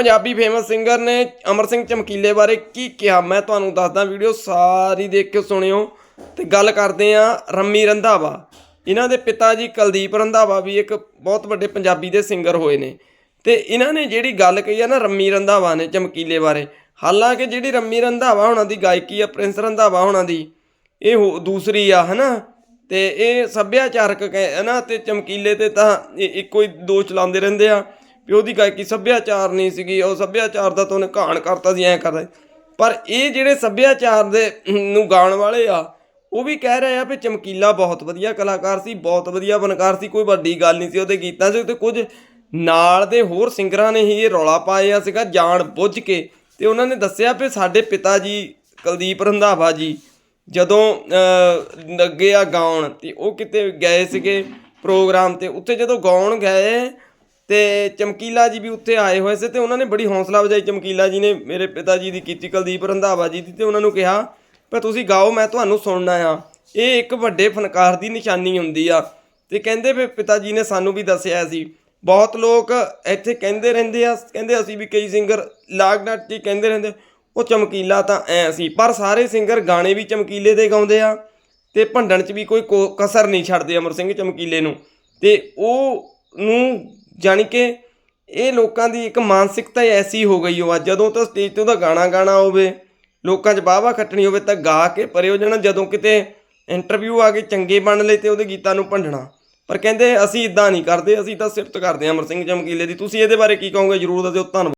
Punjabi famous singer ਨੇ ਅਮਰ ਸਿੰਘ ਚਮਕੀਲੇ ਬਾਰੇ ਕੀ ਕਿਹਾ? ਮੈਂ ਤੁਹਾਨੂੰ ਦੱਸਦਾ ਵੀਡੀਓ ਸਾਰੀ ਦੇਖ ਕੇ ਸੁਣਿਓ। ਤੇ ਗੱਲ ਕਰਦੇ ਆ ਰੰਮੀ ਰੰਧਾਵਾ। ਇਹਨਾਂ ਦੇ ਪਿਤਾ ਜੀ ਕੁਲਦੀਪ ਰੰਧਾਵਾ ਵੀ ਇੱਕ ਬਹੁਤ ਵੱਡੇ ਪੰਜਾਬੀ ਦੇ ਸਿੰਗਰ ਹੋਏ ਨੇ। ਤੇ ਇਹਨਾਂ ਨੇ ਜਿਹੜੀ ਗੱਲ ਕਹੀ ਆ ਨਾ ਰੰਮੀ ਰੰਧਾਵਾ ਨੇ ਚਮਕੀਲੇ ਬਾਰੇ, ਹਾਲਾਂਕਿ ਜਿਹੜੀ ਰੰਮੀ ਰੰਧਾਵਾ ਹੋਣਾ ਦੀ ਗਾਇਕੀ ਆ, ਪ੍ਰਿੰਸ ਰੰਧਾਵਾ ਹੋਣਾ ਦੀ, ਇਹ ਹੋ- ਦੂਸਰੀ ਆ, ਹਨਾ? ਤੇ ਇਹ ਸੱਭਿਆਚਾਰਕ ਹੈ ਨਾ ਤੇ ਚਮਕੀਲੇ ਤੇ ਤਾਂ ਇੱਕੋ ਹੀ ਦੋਸ਼ ਲਾਉਂਦੇ ਰਹਿੰਦੇ ਆ। ਵੀ ਉਹਦੀ ਗਾਇਕੀ ਸੱਭਿਆਚਾਰ ਨਹੀਂ ਸੀਗੀ, ਉਹ ਸੱਭਿਆਚਾਰ ਦਾ ਤਾਂ ਉਹਨੇ ਘਾਣ ਕਰਤਾ ਸੀ, ਐਂ ਕਰਦਾ ਪਰ ਇਹ ਜਿਹੜੇ ਸੱਭਿਆਚਾਰ ਦੇ ਨੂੰ ਗਾਉਣ ਵਾਲੇ ਆ, ਉਹ ਵੀ ਕਹਿ ਰਹੇ ਆ ਵੀ ਚਮਕੀਲਾ ਬਹੁਤ ਵਧੀਆ ਕਲਾਕਾਰ ਸੀ, ਬਹੁਤ ਵਧੀਆ ਬਨਕਾਰ ਸੀ, ਕੋਈ ਵੱਡੀ ਗੱਲ ਨਹੀਂ ਸੀ ਉਹਦੇ ਗੀਤਾਂ 'ਚ ਤੇ ਕੁਝ ਨਾਲ ਦੇ ਹੋਰ ਸਿੰਗਰਾਂ ਨੇ ਹੀ ਇਹ ਰੌਲਾ ਪਾਇਆ ਸੀਗਾ, ਜਾਣ ਬੁੱਝ ਕੇ। ਤੇ ਉਹਨਾਂ ਨੇ ਦੱਸਿਆ ਵੀ ਸਾਡੇ ਪਿਤਾ ਜੀ, ਕੁਲਦੀਪ ਰੰਧਾਵਾ ਜੀ, ਜਦੋਂ ਲੱਗੇ ਆ ਗਾਉਣ, ਤੇ ਉਹ ਕਿਤੇ ਗਏ ਸੀਗੇ ਪ੍ਰੋਗਰਾਮ ਤੇ, ਉੱਥੇ ਜਦੋਂ ਗਾਉਣ ਗਏ ਤੇ ਚਮਕੀਲਾ ਜੀ ਵੀ ਉੱਥੇ ਆਏ ਹੋਏ ਸੀ ਤੇ ਉਹਨਾਂ ਨੇ ਬੜੀ ਹੌਸਲਾ ਵਜਾਈ। ਚਮਕੀਲਾ ਜੀ ਨੇ ਮੇਰੇ ਪਿਤਾ ਜੀ ਦੀ ਕੀਤੀ ਕੁਲਦੀਪ ਰੰਧਾਵਾ ਜੀ ਦੀ ਤੇ ਉਹਨਾਂ ਨੂੰ ਕਿਹਾ ਵੀ ਤੁਸੀਂ ਗਾਓ, ਮੈਂ ਤੁਹਾਨੂੰ ਸੁਣਨਾ ਆ ਇਹ ਇੱਕ ਵੱਡੇ ਫਨਕਾਰ ਦੀ ਨਿਸ਼ਾਨੀ ਹੁੰਦੀ ਆ। ਤੇ ਕਹਿੰਦੇ ਵੀ ਪਿਤਾ ਜੀ ਨੇ ਸਾਨੂੰ ਵੀ ਦੱਸਿਆ ਸੀ। ਬਹੁਤ ਲੋਕ ਇੱਥੇ ਕਹਿੰਦੇ ਰਹਿੰਦੇ ਆ, ਕਹਿੰਦੇ ਅਸੀਂ ਵੀ ਕਈ ਸਿੰਗਰ ਲਾਗਡਾਟ ਜੀ ਕਹਿੰਦੇ ਰਹਿੰਦੇ, ਉਹ ਚਮਕੀਲਾ ਤਾਂ ਐ ਸੀ, ਪਰ ਸਾਰੇ ਸਿੰਗਰ ਗਾਣੇ ਵੀ ਚਮਕੀਲੇ ਦੇ ਗਾਉਂਦੇ ਆ ਤੇ ਭੰਡਣ 'ਚ ਵੀ ਕੋਈ ਕੋ- ਕਸਰ ਨਹੀਂ ਛੱਡਦੇ ਅਮਰ ਸਿੰਘ ਚਮਕੀਲੇ ਨੂੰ। ਤੇ ਉਹ ਨੂੰ ਜਾਣੀ ਕਿ ਇਹ ਲੋਕਾਂ ਦੀ ਇੱਕ ਮਾਨਸਿਕਤਾ ਐਸੀ ਹੋ ਗਈ ਹੋ ਆ ਜਦੋਂ ਤਾਂ ਸਟੇਜ ਤੇ ਉਹਦਾ ਗਾਣਾ ਗਾਣਾ ਹੋਵੇ, ਲੋਕਾਂ 'ਚ ਬਾਵਾ ਖੱਟਣੀ ਹੋਵੇ ਤਾਂ ਗਾ ਕੇ ਪਰੇ ਹੋ ਜਾਣਾ, ਜਦੋਂ ਕਿਤੇ ਇੰਟਰਵਿਊ ਆ ਕੇ ਚੰਗੇ ਬਣ ਲਏ ਤੇ ਉਹਦੇ ਗੀਤਾਂ ਨੂੰ ਭੰਡਣਾ। ਪਰ ਕਹਿੰਦੇ ਅਸੀਂ ਇਦਾਂ ਨਹੀਂ ਕਰਦੇ, ਅਸੀਂ ਤਾਂ ਸਿਫਤ ਕਰਦੇ ਹਾਂ ਅਮਰ ਸਿੰਘ ਚਮਕੀਲੇ ਦੀ। ਤੁਸੀਂ ਇਹਦੇ ਬਾਰੇ ਕੀ ਕਹੋਗੇ? ਜਰੂਰ ਦੱਸਿਓ, ਧੰਨਵਾਦ।